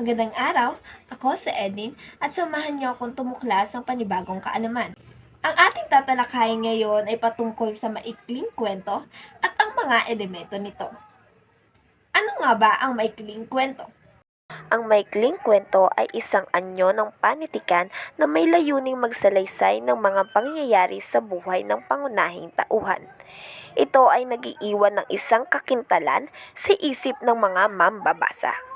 Magandang araw, ako si Edin at samahan niyo akong tumuklas ng panibagong kaalaman. Ang ating tatalakayin ngayon ay patungkol sa maikling kwento at ang mga elemento nito. Ano nga ba ang maikling kwento? Ang maikling kwento ay isang anyo ng panitikan na may layuning magsalaysay ng mga pangyayari sa buhay ng pangunahing tauhan. Ito ay nagiiwan ng isang kakintalan sa isip ng mga mambabasa.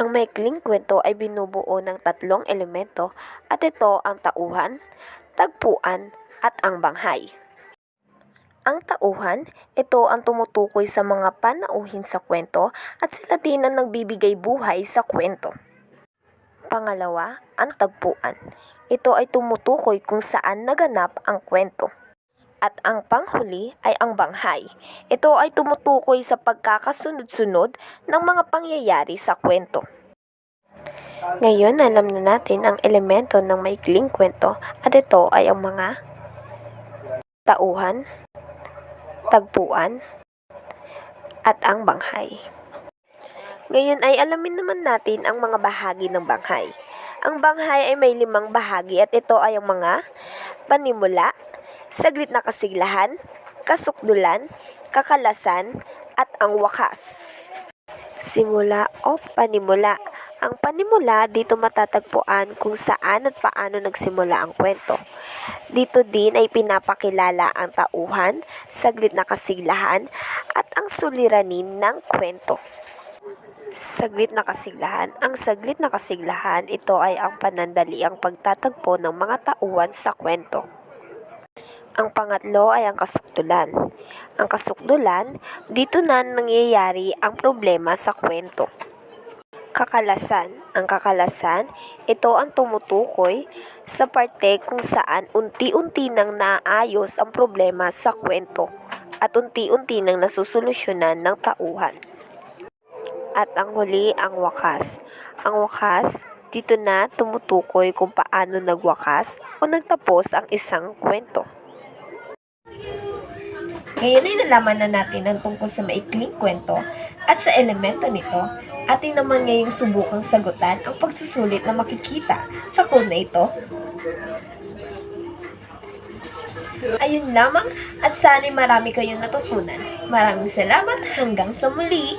Ang maikling kwento ay binubuo ng tatlong elemento at ito ang tauhan, tagpuan at ang banghay. Ang tauhan, ito ang tumutukoy sa mga panauhin sa kwento at sila din ang nagbibigay buhay sa kwento. Pangalawa, ang tagpuan. Ito ay tumutukoy kung saan naganap ang kwento. At ang panghuli ay ang banghay. Ito ay tumutukoy sa pagkakasunod-sunod ng mga pangyayari sa kwento. Ngayon, alam na natin ang elemento ng maikling kwento at ito ay ang mga tauhan, tagpuan, at ang banghay. Ngayon ay alamin naman natin ang mga bahagi ng banghay. Ang banghay ay may limang bahagi at ito ay ang mga panimula, saglit na kasiglahan, kasukdulan, kakalasan, at ang wakas. Simula o panimula. Ang panimula dito matatagpuan kung saan at paano nagsimula ang kwento. Dito din ay pinapakilala ang tauhan, saglit na kasiglahan, at ang suliranin ng kwento. Saglit na kasiglahan. Ang saglit na kasiglahan, ito ay ang panandaliang pagtatagpo ng mga tauhan sa kwento. Ang pangatlo ay ang kasukdulan. Ang kasukdulan, dito na nangyayari ang problema sa kwento. Kakalasan. Ang kakalasan, ito ang tumutukoy sa parte kung saan unti-unti nang naayos ang problema sa kwento at unti-unti nang nasusolusyonan ng tauhan. At ang huli, ang wakas. Ang wakas, dito na tumutukoy kung paano nagwakas o nagtapos ang isang kwento. Ngayon ay nalaman na natin ang tungkol sa maikling kwento at sa elemento nito. Atin naman ngayong subukang sagutan ang pagsusulit na makikita sa code na ito. Ayun lamang at sana'y marami kayong natutunan. Maraming salamat hanggang sa muli!